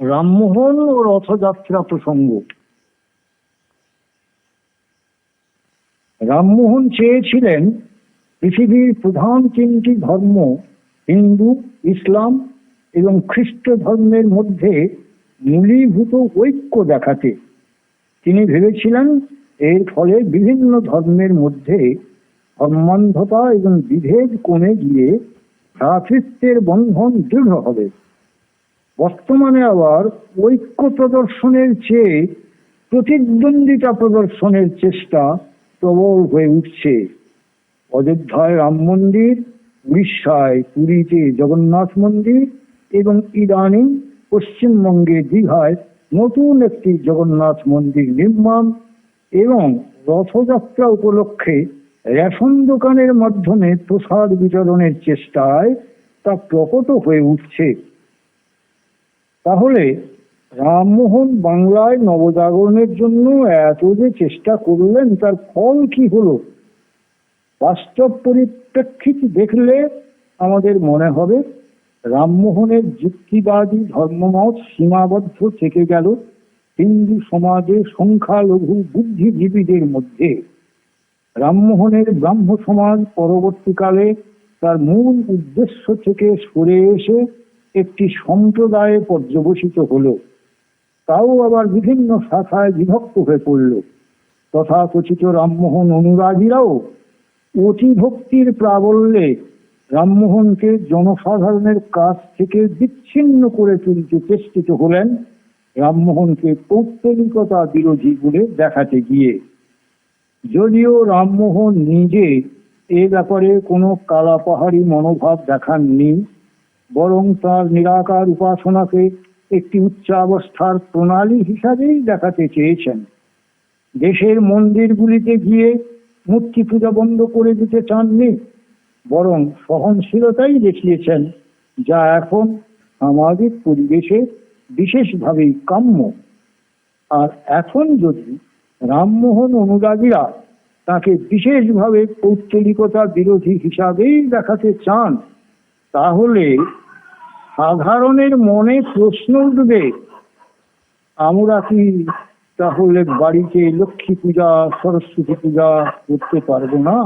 রামমোহন ও রথযাত্রা প্রসঙ্গ। রামমোহন চেয়েছিলেন পৃথিবীর প্রধান তিনটি ধর্ম, হিন্দু, ইসলাম এবং খ্রিস্ট ধর্মের মধ্যে মূলীভূত ঐক্য দেখাতে। তিনি ভেবেছিলেন এর ফলে বিভিন্ন ধর্মের মধ্যে ধর্মান্ধতা এবং বিভেদ কমে গিয়ে ভ্রাতৃত্বের বন্ধন দৃঢ় হবে। বর্তমানে আবার ঐক্য প্রদর্শনের চেয়ে প্রতিদ্বন্দ্বিতা প্রদর্শনের চেষ্টা প্রবল হয়ে উঠছে। অযোধ্যায় রাম মন্দির, উড়িষ্যায় পুরীতে জগন্নাথ মন্দির এবং ইদানিং পশ্চিমবঙ্গে দীঘায় নতুন একটি জগন্নাথ মন্দির নির্মাণ এবং রথযাত্রা উপলক্ষে রেশন দোকানের মাধ্যমে প্রসাদ বিতরণের চেষ্টায় তা প্রকট হয়ে উঠছে। তাহলে রামমোহন বাংলায় নবজাগরণের জন্য এত যে চেষ্টা করলেন, তার ফল কি হলো? বাস্তব পরিপ্রেক্ষিত দেখলে আমাদের মনে হবে রামমোহনের যুক্তিবাদী ধর্মমত সীমাবদ্ধ থেকে গেল হিন্দু সমাজে সংখ্যালঘু বুদ্ধিজীবীদের মধ্যে। রামমোহনের ব্রাহ্ম সমাজ পরবর্তীকালে তার মূল উদ্দেশ্য থেকে সরে এসে একটি সম্প্রদায়ে পর্যবসিত হলো, তাও আবার বিভিন্ন শাখায় বিভক্ত হয়ে পড়ল। তথাকথিত রামমোহন অনুরাগীরাও অতি ভক্তির প্রাবল্যে রামমোহনকে জনসাধারণের কাছ থেকে বিচ্ছিন্ন করে তুলতে চেষ্টিত হলেন রামমোহনকে পৌত্তলিকতা বিরোধী বলে দেখাতে গিয়ে। যদিও রামমোহন নিজে এ ব্যাপারে কোনো কালাপাহাড়ি মনোভাব দেখাননি বরং তার নিরাকার উপাসনাকে একটি উচ্চাবস্থার প্রণালী হিসাবেই দেখাতে চেয়েছেন। দেশের মন্দিরগুলিতে গিয়ে মূর্তি পূজা বন্ধ করে দিতে চাননি, বরং সহনশীলতাই দেখিয়েছেন, যা এখন সামাজিক পরিবেশে বিশেষভাবেই কাম্য। আর এখন যদি রামমোহন অনুরাগীরা তাকে বিশেষভাবে পৌত্তলিকতা বিরোধী হিসাবেই দেখাতে চান, তাহলে সাধারণের মনে প্রশ্ন উঠবে, আমরা কি তাহলে বাড়িতে লক্ষ্মী পূজা, সরস্বতী পূজা করতে পারব না?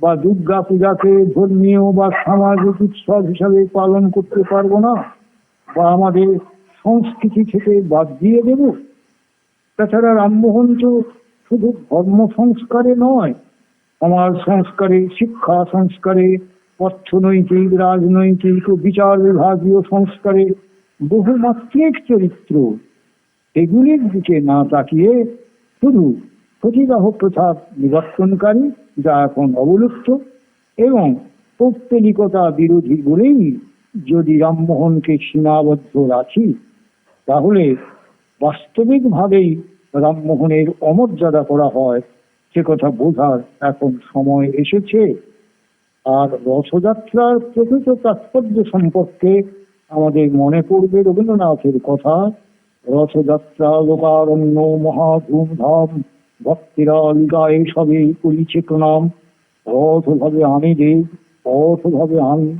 বা দুর্গা পূজাকে ধর্মীয় বা সামাজিক উৎসব হিসাবে পালন করতে পারব না? বা আমাদের সংস্কৃতি থেকে বাদ দিয়ে দেব? তাছাড়া রামমোহন তো শুধু ধর্ম সংস্কারে নয় সমাজ সংস্কারে, শিক্ষা সংস্কারে অর্থনৈতিক, রাজনৈতিক ও বিচার বিভাগীয় সংস্কারে বহুমাত্রিক চরিত্র। এগুলির দিকে না তাকিয়ে শুধু সতীদাহ প্রথা নিবর্তনকারী যা এখন অবলুপ্ত এবং পৌত্তলিকতা বিরোধী বলেই যদি রামমোহনকে সীমাবদ্ধ রাখি, তাহলে বাস্তবিকভাবেই রামমোহনের অমর্যাদা করা হয়। সে কথা বোঝার এখন সময় এসেছে। আর রথযাত্রার প্রকৃত তাৎপর্য সম্পর্কে আমাদের মনে পড়বে রবীন্দ্রনাথের কথা। রথযাত্রা, লোকারণ্য মহা ধুমধাম ভক্তিরা গায়ে সবে করিছে প্রণাম। রথ ভাবে আমি দেব পথ ভাবে আমি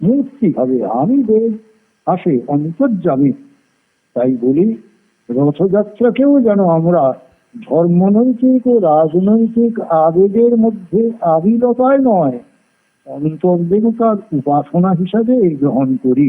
মূর্তি ভাবে আমি দেব, আসে অন্তর্জামী তাই বলি, রথযাত্রাকেও যেন আমরা ধর্মনৈতিক ও রাজনৈতিক আবেগের মধ্যে আবিলতায় নয় অন্তর্দেবতার উপাসনা হিসাবে গ্রহণ করি।